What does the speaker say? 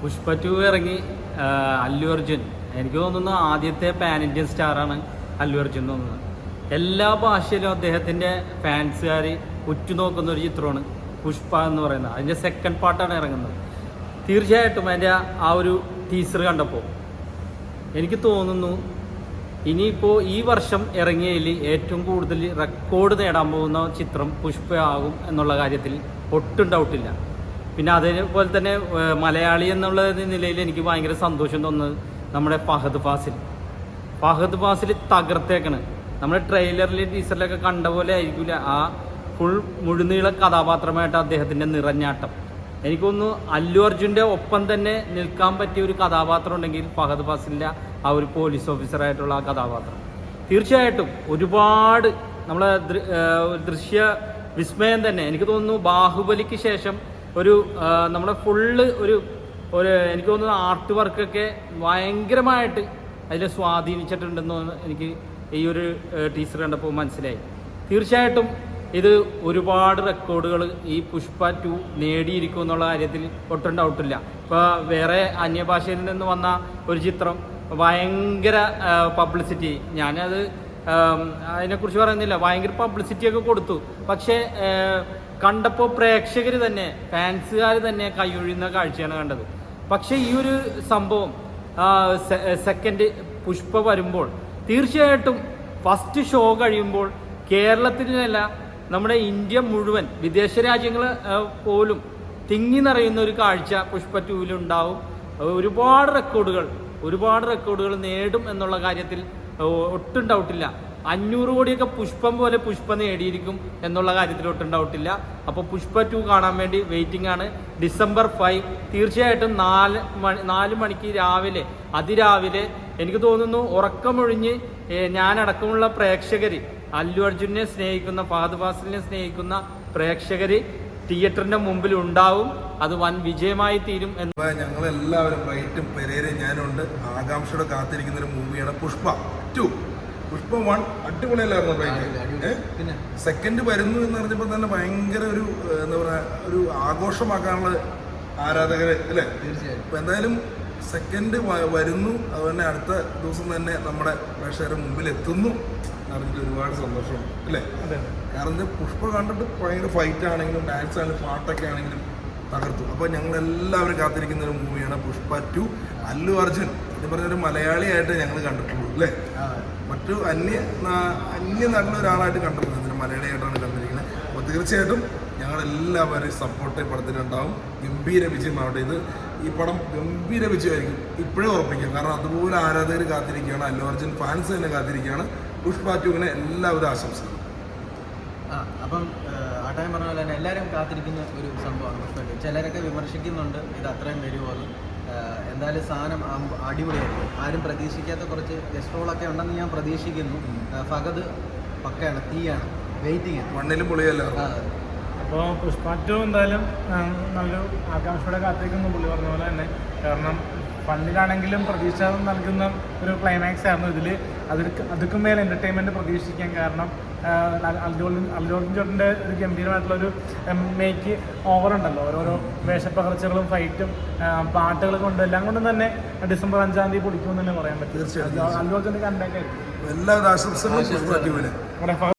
Pushpa to ഇറങ്ങി അല്ലു അർജുൻ. എനിക്ക് തോന്നുന്നു ആദ്യത്തെ പാൻ ഇന്ത്യൻ സ്റ്റാറാണ് അല്ലു അർജുൻ തോന്നുന്നത് എല്ലാ ഭാഷയിലും അദ്ദേഹത്തിന്റെ ഫാൻസുകാർ ഉറ്റുനോക്കുന്ന ഒരു ചിത്രമാണ് പുഷ്പ എന്ന് പറയുന്നത്. അതിന്റെ സെക്കൻഡ് പാർട്ടാണ് ഇറങ്ങുന്നത്. തീർച്ചയായിട്ടും അതിന്റെ ആ ഒരു ടീസർ കണ്ടപ്പോൾ എനിക്ക് തോന്നുന്നു ഇനിയിപ്പോൾ ഈ വർഷം ഇറങ്ങിയതിൽ ഏറ്റവും കൂടുതൽ റെക്കോർഡ് നേടാൻ പോകുന്ന ചിത്രം പുഷ്പ ആകും എന്നുള്ള കാര്യത്തിൽ ഒട്ടും ഡൗട്ടില്ല പിന്നെ അതേപോലെ തന്നെ മലയാളി എന്നുള്ള നിലയിൽ എനിക്ക് ഭയങ്കര സന്തോഷം തോന്നുന്നത് നമ്മുടെ ഫഹദ് ഫാസിൽ. ഫഹദ് ഫാസിൽ തകർത്തേക്കണ്. നമ്മുടെ ട്രെയിലറിൽ ടീച്ചറിലൊക്കെ കണ്ട പോലെ ആയിരിക്കില്ല ആ ഫുൾ മുഴുനീള കഥാപാത്രമായിട്ട് അദ്ദേഹത്തിന്റെ നിറഞ്ഞാട്ടം. എനിക്കൊന്ന് അല്ലു അർജുന്റെ ഒപ്പം തന്നെ നിൽക്കാൻ പറ്റിയ ഒരു കഥാപാത്രം ഉണ്ടെങ്കിൽ ഫഹദ് ഫാസിലിന്റെ ആ ഒരു പോലീസ് ഓഫീസറായിട്ടുള്ള ആ കഥാപാത്രം. തീർച്ചയായിട്ടും ഒരുപാട് നമ്മളെ ദൃശ്യ വിസ്മയം തന്നെ. എനിക്ക് തോന്നുന്നു ബാഹുബലിക്ക് ശേഷം ഒരു നമ്മുടെ ഫുള്ള് ഒരു ഒരു എനിക്ക് തോന്നുന്നു ആർട്ട് വർക്കൊക്കെ ഭയങ്കരമായിട്ട് അതിൽ സ്വാധീനിച്ചിട്ടുണ്ടെന്ന് എനിക്ക് ഈ ഒരു ടീച്ചർ കണ്ടപ്പോൾ മനസ്സിലായി. തീർച്ചയായിട്ടും ഇത് ഒരുപാട് റെക്കോർഡുകൾ ഈ പുഷ്പ ടു നേടിയിരിക്കും എന്നുള്ള കാര്യത്തിൽ ഒട്ടും ഡൗട്ടില്ല ഇപ്പോൾ വേറെ അന്യഭാഷയിൽ നിന്ന് വന്ന ഒരു ചിത്രം ഭയങ്കര പബ്ലിസിറ്റി ഞാനത് അതിനെക്കുറിച്ച് പറയുന്നില്ല. ഭയങ്കര പബ്ലിസിറ്റിയൊക്കെ കൊടുത്തു. പക്ഷേ കണ്ടപ്പോൾ പ്രേക്ഷകർ തന്നെ ഫാൻസുകാർ തന്നെ കൈയൊഴിയുന്ന കാഴ്ചയാണ് കണ്ടത്. പക്ഷേ ഈ ഒരു സംഭവം സെക്കൻഡ് പുഷ്പ വരുമ്പോൾ തീർച്ചയായിട്ടും ഫസ്റ്റ് ഷോ കഴിയുമ്പോൾ കേരളത്തിനല്ല നമ്മുടെ ഇന്ത്യ മുഴുവൻ വിദേശ രാജ്യങ്ങൾ പോലും തിങ്ങി നിറയുന്ന ഒരു കാഴ്ച പുഷ്പ ടൂവിലുണ്ടാവും ഒരുപാട് റെക്കോർഡുകൾ ഒരുപാട് റെക്കോർഡുകൾ നേടും എന്നുള്ള കാര്യത്തിൽ ഒട്ടും ഡൗട്ടില്ല അഞ്ഞൂറ് കോടിയൊക്കെ പുഷ്പം പോലെ പുഷ്പം നേടിയിരിക്കും എന്നുള്ള കാര്യത്തിൽ ഒട്ടും ഡൗട്ടില്ല അപ്പോൾ പുഷ്പ ടു കാണാൻ വേണ്ടി വെയിറ്റിംഗ് ആണ്. ഡിസംബർ ഫൈവ് തീർച്ചയായിട്ടും നാല് മണി നാല് മണിക്ക് രാവിലെ അതിരാവിലെ എനിക്ക് തോന്നുന്നു ഉറക്കമൊഴിഞ്ഞ് ഞാനടക്കമുള്ള പ്രേക്ഷകർ അല്ലു അർജുനെ സ്നേഹിക്കുന്ന ഫഹദ് ഫാസിലിനെ സ്നേഹിക്കുന്ന പ്രേക്ഷകർ തിയേറ്ററിന്റെ മുമ്പിൽ ഉണ്ടാവും. അത് വൻ വിജയമായി തീരും എന്ന് ഞങ്ങൾ ഞങ്ങളെല്ലാവരും റൈറ്റും പെരേരെ ഞാനുണ്ട്. ആകാംക്ഷയോടെ കാത്തിരിക്കുന്ന ഒരു മൂവിയാണ് പുഷ്പ ടു പുഷ്പ വൺ അടിപൊളിയല്ലായിരുന്നു പിന്നെ? സെക്കൻഡ് വരുന്നു എന്ന് പറഞ്ഞപ്പോൾ തന്നെ ഭയങ്കര ഒരു എന്താ പറയുക ഒരു ആഘോഷമാക്കാനുള്ള ആരാധകർ അല്ലേ? തീർച്ചയായും. അപ്പൊ എന്തായാലും സെക്കൻഡ് വരുന്നു. അതുതന്നെ അടുത്ത ദിവസം തന്നെ നമ്മുടെ പ്രേക്ഷകരുടെ മുമ്പിൽ എത്തുന്നു അറിഞ്ഞിട്ട് ഒരുപാട് സന്തോഷമാണ് അല്ലേ? കാരണം പുഷ്പ കണ്ടിട്ട് ഭയങ്കര ഫൈറ്റ് ആണെങ്കിലും ഡാൻസ് ആണെങ്കിലും പാട്ടൊക്കെ ആണെങ്കിലും തകർത്തു. അപ്പോൾ ഞങ്ങൾ എല്ലാവരും കാത്തിരിക്കുന്ന ഒരു മൂവിയാണ് പുഷ്പ ടു അല്ലു അർജുൻ. എന്ന് പറഞ്ഞൊരു മലയാളിയായിട്ട് ഞങ്ങൾ കണ്ടിട്ടുള്ളൂ അല്ലേ? മറ്റു അന്യ അന്യ നാട്ടിലെ ഒരാളായിട്ട് കണ്ടിട്ടുണ്ട് മലയാളിയായിട്ടാണ് കണ്ടിരിക്കുന്നത്. അപ്പോൾ തീർച്ചയായിട്ടും ഞങ്ങൾ എല്ലാവരും സപ്പോർട്ട് പടത്തിനുണ്ടാവും ഗംഭീര വിജയമാവട്ടെ ഇത് ഈ പടം ഗംഭീര വിജയമായിരിക്കും. ഇപ്പോഴേ ഉറപ്പിക്കാം. കാരണം അതുപോലെ ആരാധകർ കാത്തിരിക്കുകയാണ്. അല്ലു അർജുൻ ഫാൻസ് തന്നെ കാത്തിരിക്കുകയാണ്. പുഷ്പ ടുവിനെ എല്ലാവരും ആശംസകളും ആ അപ്പം ഏഹ്, പറഞ്ഞ പോലെ തന്നെ എല്ലാവരും കാത്തിരിക്കുന്ന ഒരു സംഭവമാണ് പ്രശ്നമില്ല ചിലരൊക്കെ വിമർശിക്കുന്നുണ്ട് ഇത് അത്രയും വരുമോന്ന് എന്തായാലും സാധനം അടിപൊളിയായിരുന്നു ആരും പ്രതീക്ഷിക്കാത്ത കുറച്ച് ഗസ്റ്റ് റോളൊക്കെ ഉണ്ടെന്ന് ഞാൻ പ്രതീക്ഷിക്കുന്നു. ഫഗത് പക്കയാണ് തീയാണ് വെയിറ്റിംഗ് ആണ്. മണ്ണിലും പൊളിയല്ലോ അപ്പോൾ പുഷ്പാറ്റു എന്തായാലും നല്ലൊരു ആകാംക്ഷയോടെ കാത്തിരിക്കുന്നു പുള്ളി പറഞ്ഞ പോലെ തന്നെ. കാരണം ഫണ്ടിലാണെങ്കിലും പ്രതീക്ഷ നൽകുന്ന ഒരു ക്ലൈമാക്സ് ആയിരുന്നു ഇതിൽ അതിൽ അതുക്കും മേലെ എന്റർടൈൻമെന്റ് പ്രതീക്ഷിക്കാൻ കാരണം അൽജോളിൻ അൽജോളിൻ ചോട്ടിന്റെ ഒരു ഗംഭീരമായിട്ടുള്ളൊരു മേക്ക് ഓവർ ഉണ്ടല്ലോ. ഓരോരോ വേഷപ്പകർച്ചകളും ഫൈറ്റും പാട്ടുകളും കൊണ്ടും എല്ലാം കൊണ്ടും തന്നെ ഡിസംബർ അഞ്ചാം തീയതി പൊളിക്കുമെന്ന് തന്നെ പറയാൻ പറ്റും. തീർച്ചയായിട്ടും എല്ലാവിധ ആശംസകളും